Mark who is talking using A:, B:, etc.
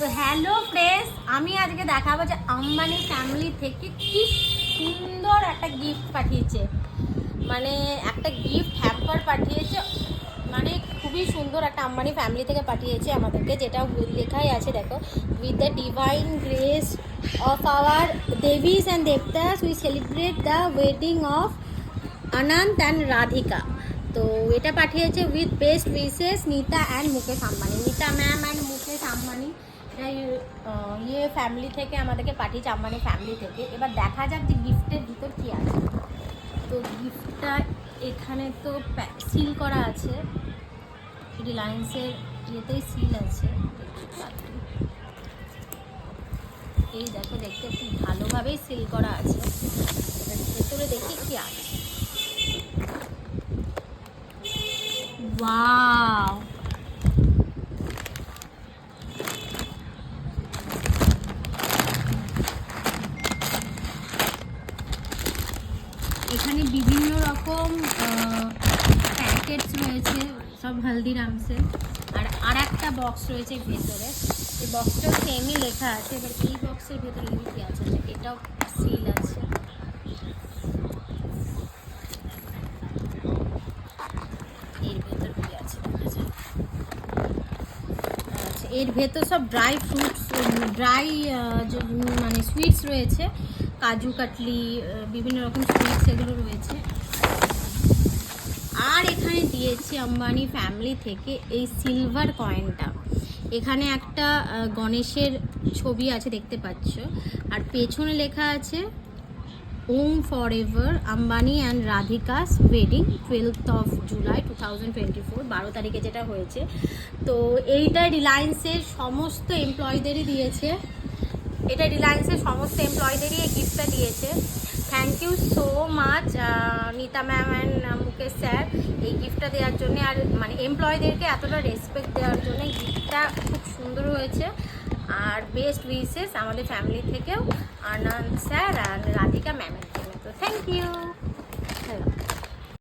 A: তো hello friends আমি আজকে দেখাবো যে আম্বানি ফ্যামিলি থেকে কি সুন্দর একটা গিফট পাঠিয়েছে। মানে একটা গিফট হ্যাম্পার পাঠিয়েছে। মানে খুবই সুন্দর একটা আম্বানি ফ্যামিলি থেকে পাঠিয়েছে আমাদেরকে, যেটা লেখাই আছে, দেখো। With the divine grace of our devis and devatas we celebrate the wedding of Anant and Radhika তো এটা পাঠিয়েছে with best wishes Nita and Mukesh Ambani Nita ma'am and Mukesh Ambani family থেকে, আমাদেরকে পাঠিয়েছে আম্বানি ফ্যামিলি থেকে। এবার দেখা যাক যে গিফটের ভিতর কী আছে। তো গিফটটা এখানে তো সিল করা আছে। রিলায়েন্সের ইয়েতেই সিল আছে। এই দেখো, দেখতে খুব ভালোভাবেই সিল করা আছে। ভেতরে দেখি কি আছে। ওয়াও এখানে বিভিন্ন রকম প্যাকেটস রয়েছে, সব হালদিরামসের আর আর একটা বক্স রয়েছে ভেতরে। এই বক্সটাও সেমই লেখা আছে এবার এই বক্সের ভেতরে কি আছে? এটাও সিল আছে এর ভেতর কি আছে দেখা যাক। আচ্ছা এর ভেতর সব ড্রাই ফ্রুটস ড্রাই মানে সুইটস রয়েছে, কাজু, কাটলি বিভিন্ন রকম সুইটস এগুলো রয়েছে। আর এখানে দিয়েছি আম্বানি ফ্যামিলি থেকে এই সিলভার কয়েনটা এখানে একটা গণেশের ছবি আছে, দেখতে পাচ্ছ। আর পেছনে লেখা আছে Om forever Ambani and Radhika's wedding twelfth of July two thousand twenty four বারো তারিখে যেটা হয়েছে। তো এইটা রিলায়েন্সের সমস্ত এমপ্লয়ীদেরই দিয়েছে। এটা রিলায়েন্সের সমস্ত এমপ্লয়ীদেরই এই গিফটটা দিয়েছে। Thank you so much Nita ma'am and Mukesh sir এই গিফটটা দেওয়ার জন্য। আর মানে এমপ্লয়ীদেরকে এতটা রেসপেক্ট দেওয়ার জন্য গিফটটা খুব সুন্দর হয়েছে। আর বেস্ট উইসেস আমাদের ফ্যামিলি থেকেও আনন্দ, স্যার আর রাধিকা ম্যামের জন্য। তো থ্যাংক ইউ